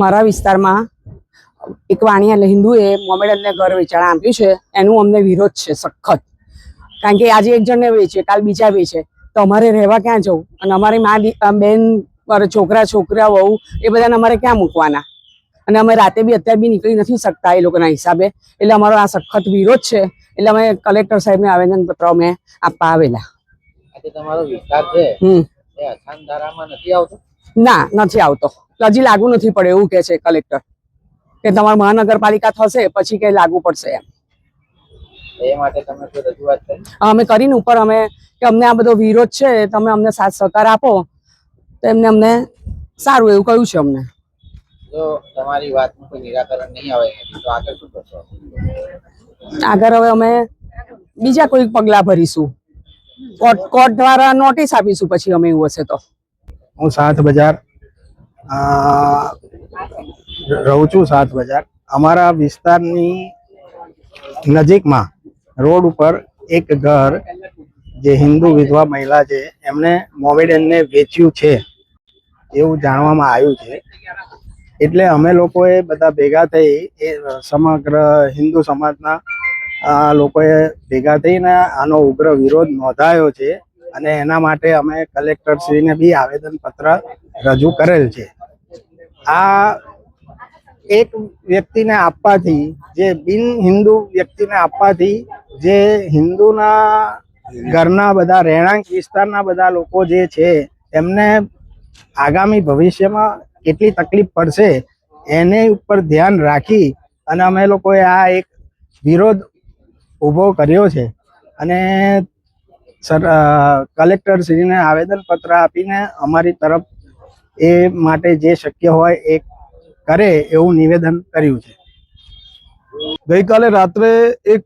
મારા વિસ્તારમાં એક વાણિયા હિન્દુએ મોમેડનને ઘર વેચાણ આપ્યું છે. એનું અમને વિરોધ છે સખત. કારણ કે આજે એક જણને વેચે કાલ બીજા વેચે. તો અમારે રહેવા ક્યાં જવું? અને અમારી મા બેન છોકરા છોકરા વહુ એ બધાને અમારે ક્યાં મૂકવાના? અને અમે રાતે બી અત્યારે બી નીકળી નથી શકતા એ લોકોના હિસાબે. એટલે અમારો આ સખત વિરોધ છે. એટલે અમે કલેક્ટર સાહેબને આવેદનપત્ર અમે આપવા આવેલા. તમારો વિસ્તાર છે. હમ. એ ધારામાં નથી આવતો? ના નથી આવતો. હજી લાગુ નથી પડે એવું કે છે કલેક્ટર કે તમારે મહાનગરપાલિકા થશે પછી કે લાગુ પડશે એમ. એ માટે તમે કોઈ રજૂઆત કરી? અમે કરીને ઉપર અમે કે અમને આ બધો વિરોધ છે તમે અમને સાથ સહકાર આપો તો એમને અમને સારું એવું કહ્યું છે અમને. જો તમારી વાતનું કોઈ નિરાકરણ નહીં આવે તો આગળ શું કરશો? આગળ હવે અમે બીજા કોઈ પગલા ભરીશું. કોર્ટ કોર્ટ દ્વારા નોટિસ આપીશું પછી અમે એવું હશે તો. હું સાત બજાર રહું છું સાત બજાર. અમારા વિસ્તારની નજીકમાં રોડ ઉપર એક ઘર જે હિન્દુ વિધવા મહિલા છે એમણે મોમેડનને વેચ્યું છે, એવું જાણવામાં આવ્યું છે. એટલે અમે લોકોએ બધા ભેગા થઈ એ સમગ્ર હિન્દુ સમાજના લોકોએ ભેગા થઈને આનો ઉગ્ર વિરોધ નોંધાયો છે. અને એના માટે અમે કલેક્ટરશ્રીને બી આવેદન પત્ર રજૂ કરેલ છે. આ એક વ્યક્તિને આપવાથી, જે બિન હિન્દુ વ્યક્તિને આપવાથી, જે હિન્દુના ઘરના બધા રહેણાંક વિસ્તારના બધા લોકો જે છે એમને આગામી ભવિષ્યમાં કેટલી તકલીફ પડશે, એને ઉપર ધ્યાન રાખી અને અમે લોકોએ આ એક વિરોધ ઊભો કર્યો છે. અને સર અ, કલેક્ટરશ્રીને આવેદનપત્ર આપીને અમારી તરફ એ માટે જે શક્ય હોય એ કરે એવું નિવેદન કર્યું છે. ગઈકાલે રાત્રે એક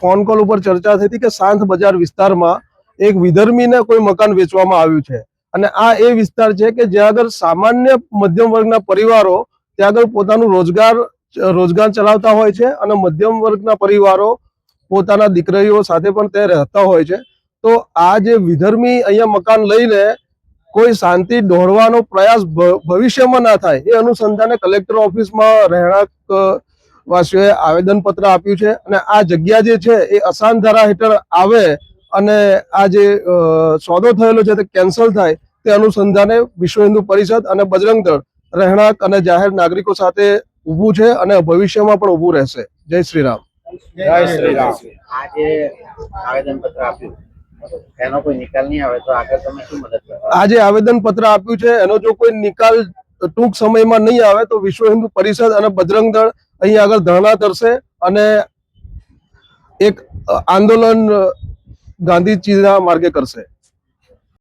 ફોન કોલ ઉપર ચર્ચા થઈ હતી કે સાંત બજાર વિસ્તારમાં એક વિધર્મીને કોઈ મકાન વેચવામાં આવ્યું છે. અને આ એ વિસ્તાર છે કે જ્યાં આગળ સામાન્ય મધ્યમ વર્ગના પરિવારો ત્યાં આગળ પોતાનું રોજગાર રોજગાર ચલાવતા હોય છે અને મધ્યમ વર્ગના પરિવારો પોતાના દીકરીઓ સાથે પણ તે રહેતા હોય છે. તો આ જે વિધર્મી અહીંયા મકાન લઈને કોઈ શાંતિ દોડવાનો પ્રયાસ ભવિષ્યમાં ના થાય, એ અનુસંધાને કલેક્ટર ઓફિસમાં રહેણાંક વાસીઓએ વાસીઓએ આવેદનપત્ર આપ્યું છે અને આ જગ્યા જે છે એ અસાન ધારા હેઠળ આવે અને આ જે સોદો થયેલો છે તે કેન્સલ થાય, તે અનુસંધાને વિશ્વ હિન્દુ પરિષદ અને બજરંગ દળ રહેણાંક અને જાહેર નાગરિકો સાથે ઊભું છે અને ભવિષ્યમાં પણ ઊભું રહેશે. જય શ્રી રામ. જય શ્રી રામ. આજે જે આવેદન પત્ર આપ્યું. એનો કોઈ નિકાલ નહીં આવે તો આગળ તમે શું મદદ કરો? આજે આવેદન પત્ર આપ્યું છે, એનો જો કોઈ નિકાલ ટૂંક સમયમાં નહીં આવે તો વિશ્વ હિન્દુ પરિષદ અને બજરંગ દળ અહીં આગળ ધરણા કરશે અને એક આંદોલન ગાંધીજીના માર્ગે કરશે.